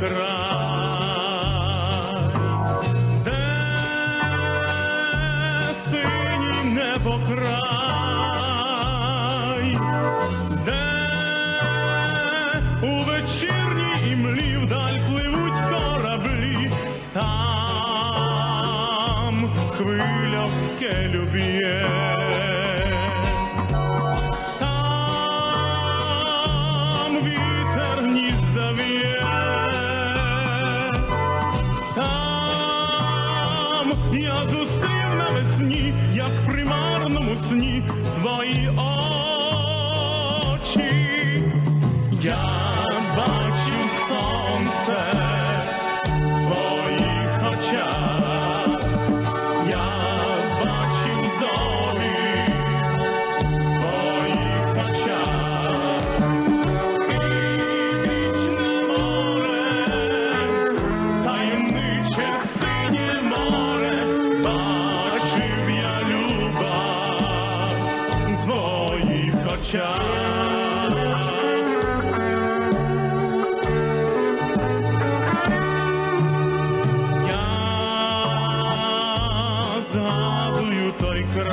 край, де синій небо край, де у вечірній імлі вдаль пливуть кораблі, там хвиля в скелю б'є. Я зустрів навесні, як в примарному сні твої очі. Той край,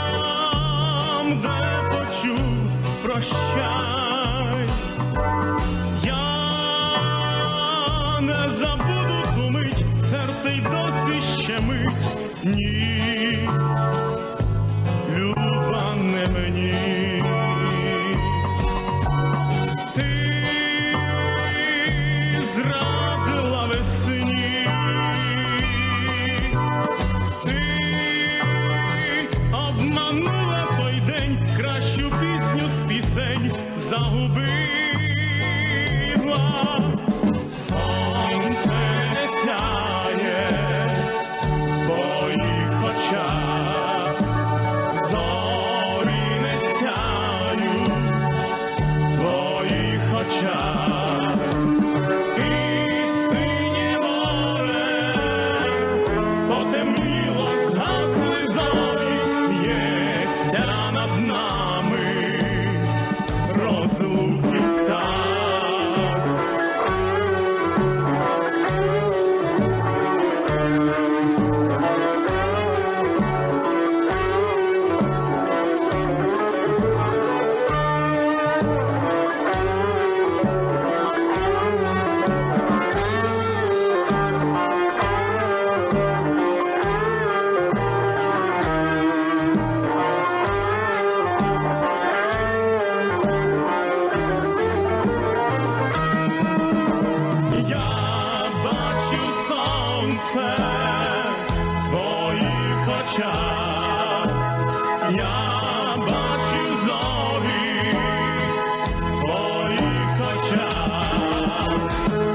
там, де почув прощай, я не забуду ту мить, серце й досі ще мить, ні, Thank you.